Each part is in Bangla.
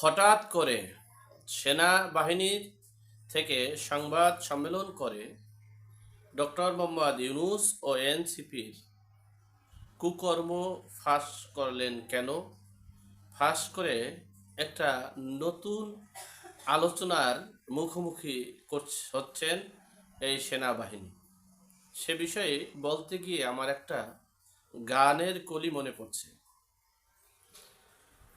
হঠাৎ করে সেনাবাহিনীর থেকে সংবাদ সম্মেলন করে ডক্টর মোহাম্মদ ইউনুস ও এনসিপির কুকর্ম ফাঁস করলেন কেন? ফাঁস করে একটা নতুন আলোচনার মুখোমুখি হচ্ছেন এই সেনাবাহিনী। সে বিষয়ে বলতে গিয়ে আমার একটা গানের কলি মনে পড়ছে।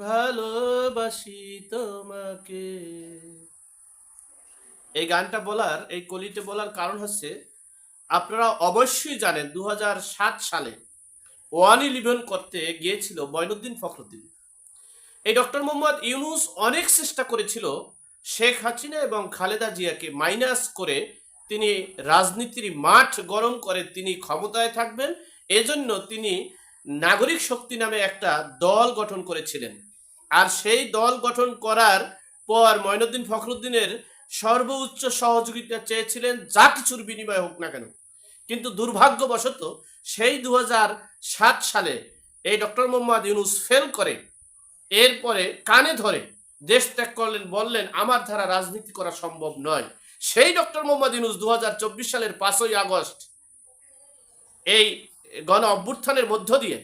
ভালোবাসি তোমাকে। এই গানটা বলার, এই কলিতে বলার কারণ হচ্ছে, আপনারা অবশ্যই জানেন দু হাজার সাত সালে ওয়ান ইলেভেন করতে গিয়েছিল ময়নুদ্দিন ফখরুদ্দিন। এই ডক্টর মোহাম্মদ ইউনুস অনেক চেষ্টা করেছিল শেখ হাসিনা এবং খালেদা জিয়াকে মাইনাস করে তিনি রাজনীতির মাঠ গরম করে তিনি ক্ষমতায় থাকবেন। এজন্য তিনি নাগরিক শক্তি নামে একটা দল গঠন করেছিলেন। আর সেই দল গঠন করার পর ময়নুদ্দিন ফখরুদ্দিনের সর্বোচ্চ সহযোগিতা চেয়েছিলেন, যা কিছুর বিনিময় হোক না কেন। কিন্তু দুর্ভাগ্যবশত সেই দু সালে এই ডক্টর মোহাম্মদ ইউনুস ফেল করে। এরপরে কানে ধরে দেশ ত্যাগ করলেন, বললেন, আমার ধারা রাজনীতি করা সম্ভব নয়। সেই ডক্টর মোহাম্মদ ইউনুস দু সালের পাঁচই আগস্ট এই গণ অভ্যুত্থানের মধ্য দিয়ে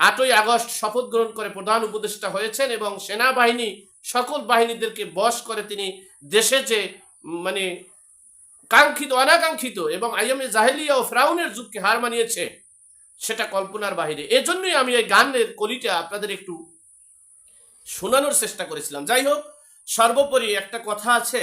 আটই আগস্ট শপথ গ্রহণ করে প্রধান উপদেষ্টা হয়েছেন এবং সেনাবাহিনী সকল বাহিনীদেরকে বশ করে তিনি দেশে যে মানে কাঙ্ক্ষিত, অনাকাঙ্ক্ষিত এবং আইএমএ জাহেলিয়া ও ফ্রাউনের যুগকে হার মানিয়েছে, সেটা কল্পনার বাহিরে। এজন্যই আমি এই গানের কলিটা আপনাদের একটু শোনানোর চেষ্টা করেছিলাম। যাই হোক, সর্বোপরি একটা কথা আছে,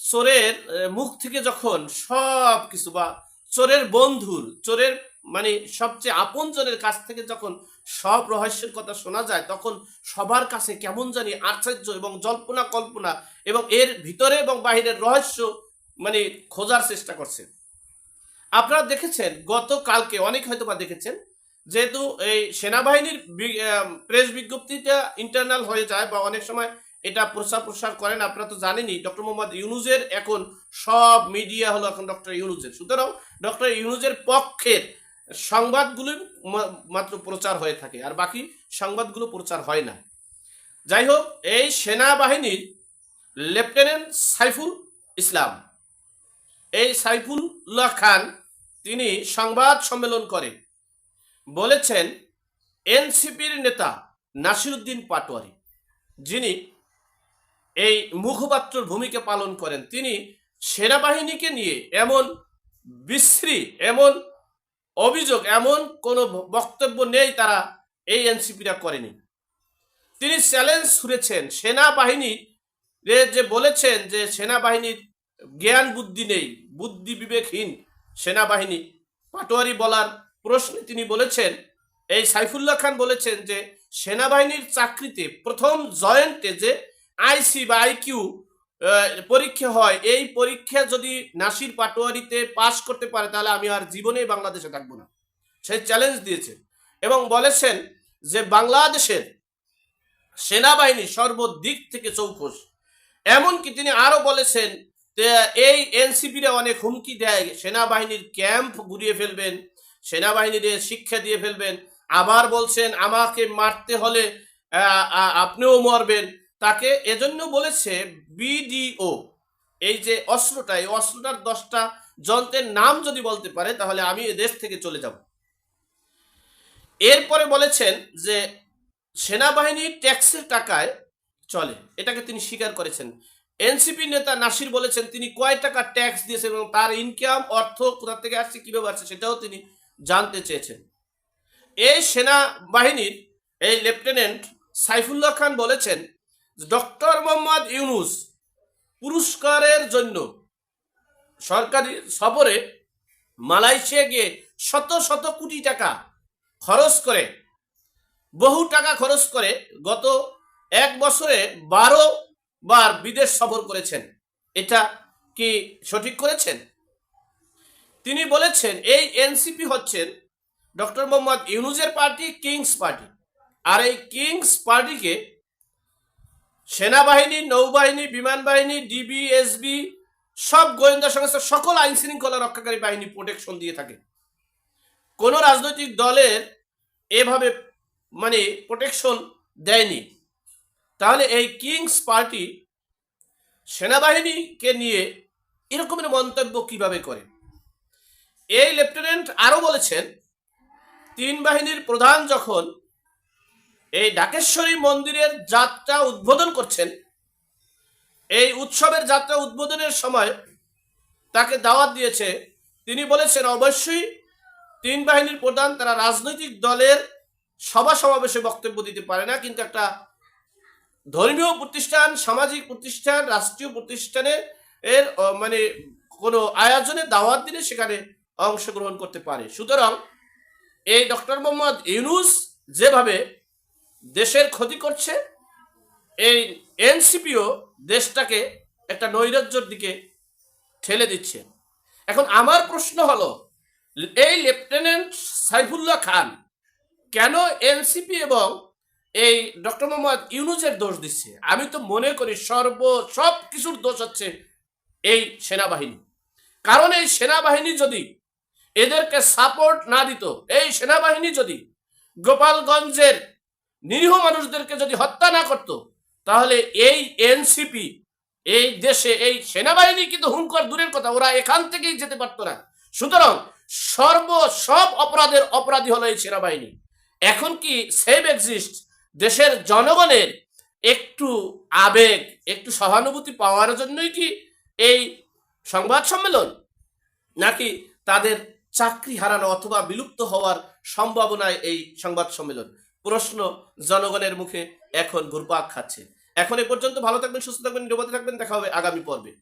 চোরের মুখ থেকে যখন সব কিছু বা চোরের বন্ধুর, চোরের মানে সবচেয়ে আপন আপনজনের কাছ থেকে যখন সব রহস্যের কথা শোনা যায়, তখন সবার কাছে কেমন জানি আশ্চর্য এবং জল্পনা কল্পনা এবং এর ভিতরে এবং বাহিরের রহস্য মানে খোঁজার চেষ্টা করছে। আপনারা দেখেছেন, গতকালকে অনেক হয়তো বা দেখেছেন, যেহেতু এই সেনাবাহিনীর প্রেস বিজ্ঞপ্তিটা ইন্টারনাল হয়ে যায় বা অনেক সময় এটা প্রচার প্রসার করেন, আপনারা তো জানেনই, ডক্টর মোহাম্মদ ইউনুজের এখন সব মিডিয়া হলো এখন ডক্টর ইউনুজের সুতরাং ডক্টর ইউনুজের পক্ষের সংবাদগুলো মাত্র প্রচার হয়ে থাকে, আর বাকি সংবাদগুলো প্রচার হয় না। যাই হোক, এই সেনাবাহিনীর লেফটেন্যান্ট সাইফুল ইসলাম, এই সাইফুল্লাহ খান, তিনি সংবাদ সম্মেলন করে, বলেছেন, এনসিপির নেতা নাসিরুদ্দিন পাটোয়ারি, যিনি এই মুখপাত্রর ভূমিকা পালন করেন। তিনি সেনাবাহিনীকে নিয়ে এমন বিশ্রী, এমন অভিযোগ, এমন কোনো বক্তব্য নেই তারা এই এনসিপিরা করেনি। তিনি চ্যালেঞ্জ ছুড়েছেন। সেনাবাহিনী যে বলেছেন যে সেনাবাহিনীর জ্ঞান বুদ্ধি নেই, বুদ্ধি বিবেকহীন সেনাবাহিনী, পাটোয়ারি বলার প্রশ্নে তিনি বলেছেন, এই সাইফুল্লাহ খান বলেছেন যে সেনাবাহিনীর চাকরিতে প্রথম জয়েন্টে যে আইসি বা আইকিউ পরীক্ষা হয়। এই পরীক্ষা যদি নাসির পাটোয়ারিতে পাশ করতে পারে, তাহলে আমি আর জীবনে বাংলাদেশে থাকব না। সেই চ্যালেঞ্জ দিয়েছে এবং বলেছেন যে বাংলাদেশের সেনাবাহিনী সর্বদিক থেকে চৌকস এমনকি তিনি আরও বলেছেন এই এনসিপিরা অনেক হুমকি দেয়, সেনাবাহিনীর ক্যাম্প ঘুরিয়ে ফেলবেন সেনাবাহিনীর শিক্ষা দিয়ে ফেলবেন। আবার বলছেন, আমাকে মারতে হলে আপনিও মরবেন। তাকে এজন্য বলেছে বিডিও। এই যে অস্ত্রটা, এই অস্ত্রটার দশটা যন্ত্রের নাম যদি বলতে পারে, তাহলে আমি দেশ থেকে চলে যাব। এরপরে বলেছেন যে সেনাবাহিনী ট্যাক্সের টাকায় চলে। এটাকে তিনি স্বীকার করেছেন। এনসিপি নেতা নাসির বলেছেন, তিনি কয় টাকা ট্যাক্স দিয়েছেন এবং তার ইনকাম অর্থ কোথা থেকে আসছে, কীভাবে আসছে, সেটাও তিনি জানতে চেয়েছেন। এই সেনাবাহিনীর এই লেফটেন্যান্ট সাইফুল্লাহ খান বলেছেন ডক্টর মোহাম্মদ ইউনুস পুরস্কারের জন্য সরকারি সফরে মালয়েশিয়া গিয়ে শত শত কোটি টাকা খরচ করে, বহু টাকা খরচ করে গত এক বছরে বারো বার বিদেশ সফর করেছেন। এটা কি সঠিক করেছেন? তিনি বলেছেন, এই এনসিপি হচ্ছেন ডক্টর মোহাম্মদ ইউনুজের পার্টি, কিংস পার্টি। আর এই কিংস পার্টিকে সেনাবাহিনী, নৌবাহিনী বিমান বাহিনী ডিবিএসবি সব গোয়েন্দা সংস্থা, সকল আইন শৃঙ্খলা রক্ষাকারী বাহিনী প্রোটেকশন দিয়ে থাকে। কোন রাজনৈতিক দলের এভাবে মানে প্রোটেকশন দেয়নি। তাহলে এই কিংস পার্টি সেনাবাহিনীকে নিয়ে এরকমের মন্তব্য কীভাবে করে? এই লেফটেন্যান্ট আরও বলেছেন, তিন বাহিনীর প্রধান যখন এই ঢাকেশ্বরী মন্দিরের যাত্রা উদ্বোধন করছেন। এই উৎসবের যাত্রা উদ্বোধনের সময় তাকে দাওয়াত দিয়েছে। তিনি বলেছেন, অবশ্যই তিন বাহিনীর প্রধান তারা রাজনৈতিক দলের সভা সমাবেশে বক্তব্য দিতে পারে না। কিন্তু একটা ধর্মীয় প্রতিষ্ঠান, সামাজিক প্রতিষ্ঠান, রাষ্ট্রীয় প্রতিষ্ঠানে এর মানে কোনো আয়োজনে দাওয়াত দিলে সেখানে অংশগ্রহণ করতে পারে। সুতরাং এই ডক্টর মোহাম্মদ ইউনুস যেভাবে দেশের ক্ষতি করছে, এই এনসিপিও দেশটাকে একটা নৈরাজ্যর দিকে ঠেলে দিচ্ছে। এখন আমার প্রশ্ন হলো, এই লেফটেন্যান্ট সাইফুল্লাহ খান কেন এনসিপি এবং এই ডক্টর মোহাম্মদ ইউনুসের দোষ দিচ্ছে? আমি তো মনে করি সর্ব, সব কিছুর দোষ হচ্ছে এই সেনাবাহিনী। কারণ এই সেনাবাহিনী যদি এদেরকে সাপোর্ট না দিত, এই সেনাবাহিনী যদি গোপালগঞ্জের নিরীহ মানুষদেরকে যদি হত্যা না করত, তাহলে এই এনসিপি, এই দেশে এই সেনাবাহিনী কিন্তু হুঙ্কর দূরের কথা, ওরা এখান থেকেই যেতে পারতো না। সুতরাং সর্ব সব অপরাধের অপরাধী হলো এই সেনাবাহিনী। এখন কি সেভ এক্সিস্ট দেশের জনগণের একটু আবেগ, একটু সহানুভূতি পাওয়ার জন্যই কি এই সংবাদ সম্মেলন? নাকি তাদের চাকরি হারানো অথবা বিলুপ্ত হওয়ার সম্ভাবনায় এই সংবাদ সম্মেলন? প্রশ্ন জনগণের মুখে এখন ঘুরপাক খাচ্ছে। এখন এ পর্যন্ত ভালো থাকবেন, সুস্থ থাকবেন, নিরাপদে থাকবেন। দেখা হবে আগামী পর্বে।